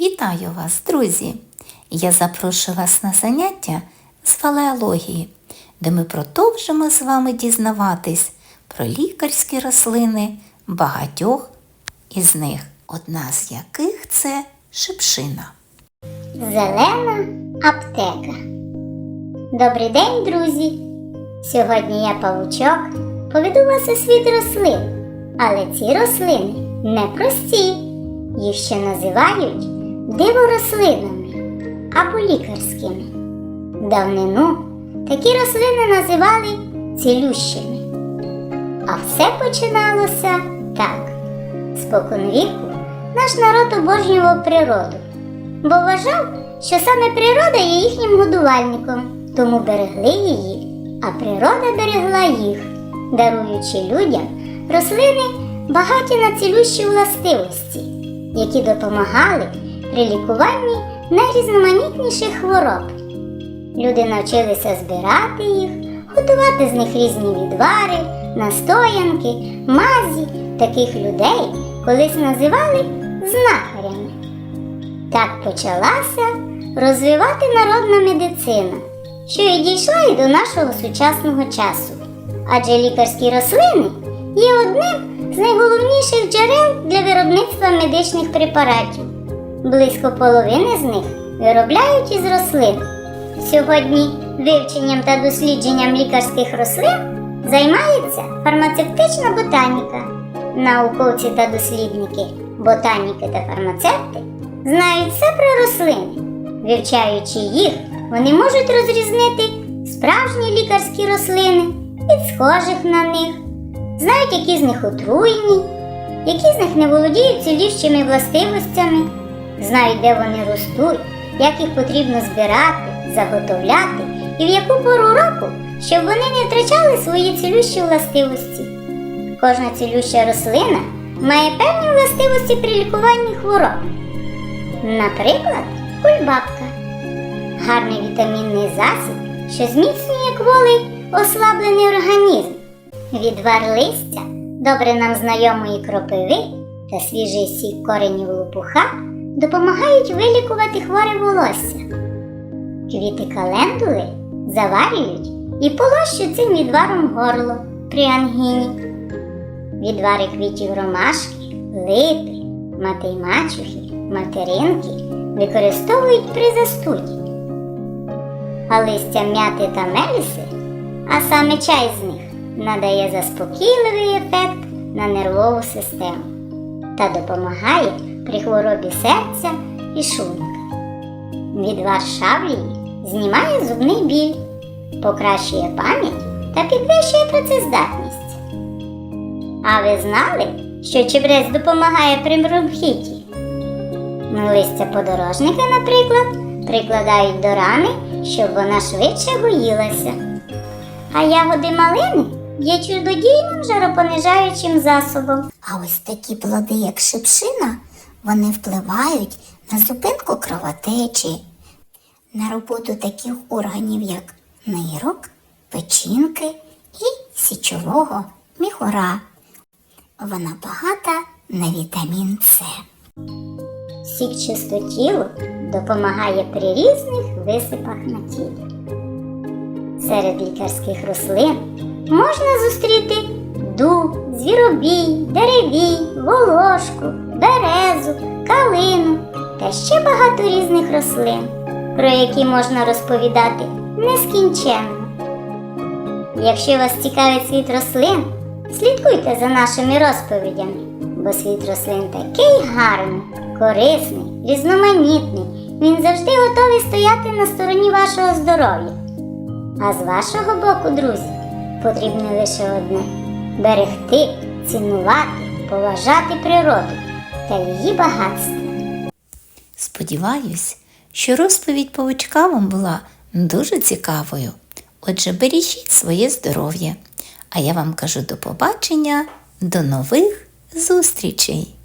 Вітаю вас, друзі! Я запрошую вас на заняття з фалеології, де ми продовжимо з вами дізнаватись про лікарські рослини багатьох із них, одна з яких це шипшина. Зелена аптека. Добрий день, друзі! Сьогодні я павучок поведу вас у світ рослин. Але ці рослини не прості. Їх ще називають диворослинами або лікарськими. Давнину такі рослини називали цілющими. А все починалося так. Споконвіку наш народ обожнював природу, бо вважав, що саме природа є їхнім годувальником, тому берегли її, а природа берегла їх, даруючи людям рослини багаті на цілющі властивості, які допомагали при лікуванні найрізноманітніших хвороб. Люди навчилися збирати їх, готувати з них різні відвари, настоянки, мазі. Таких людей колись називали знахарями. Так почалася розвивати народна медицина, що і дійшла і до нашого сучасного часу. Адже лікарські рослини є одним з найголовніших джерел для виробництва медичних препаратів. Близько половини з них виробляють із рослин. Сьогодні вивченням та дослідженням лікарських рослин займається фармацевтична ботаніка. Науковці та дослідники, ботаніки та фармацевти знають все про рослини. Вивчаючи їх, вони можуть розрізнити справжні лікарські рослини від схожих на них, знають, які з них отруйні, які з них не володіють цілющими властивостями, знають, де вони ростуть, як їх потрібно збирати, заготовляти і в яку пору року, щоб вони не втрачали свої цілющі властивості. Кожна цілюща рослина має певні властивості при лікуванні хвороб. Наприклад, кульбабка гарний вітамінний засіб, що зміцнює кволий ослаблений організм. Відвар листя, добре нам знайомої кропиви та свіжий сік коренів лопуха допомагають вилікувати хворе волосся. Квіти календули заварюють і полощуть цим відваром горло при ангіні. Відвари квітів ромашки, липи, мати мачухи, материнки використовують при застуді. А листя м'яти та меліси, а саме чай з них, надає заспокійливий ефект на нервову систему та допомагає при хворобі серця і шлунка. Відвар шавлії знімає зубний біль, покращує пам'ять та підвищує працездатність. А ви знали, що чебрець допомагає при бронхіті? Ну, листя подорожника, наприклад, прикладають до рани, щоб вона швидше гоїлася. А ягоди малини є чудодійним жаропонижаючим засобом. А ось такі плоди, як шипшина, вони впливають на зупинку кровотечі, на роботу таких органів, як нирок, печінки і січового міхура. Вона багата на вітамін С. Сік чистотілу допомагає при різних висипах на тілі. Серед лікарських рослин можна зустріти дуб, звіробій, деревій, волошку, березу, калину та ще багато різних рослин, про які можна розповідати нескінченно. Якщо вас цікавить світ рослин, слідкуйте за нашими розповідями, бо світ рослин такий гарний, корисний, різноманітний. Він завжди готовий стояти на стороні вашого здоров'я. А з вашого боку, друзі, потрібно лише одне берегти, цінувати, поважати природу та її багатства. Сподіваюсь, що розповідь павучка вам була дуже цікавою. Отже, бережіть своє здоров'я. А я вам кажу до побачення, до нових зустрічей!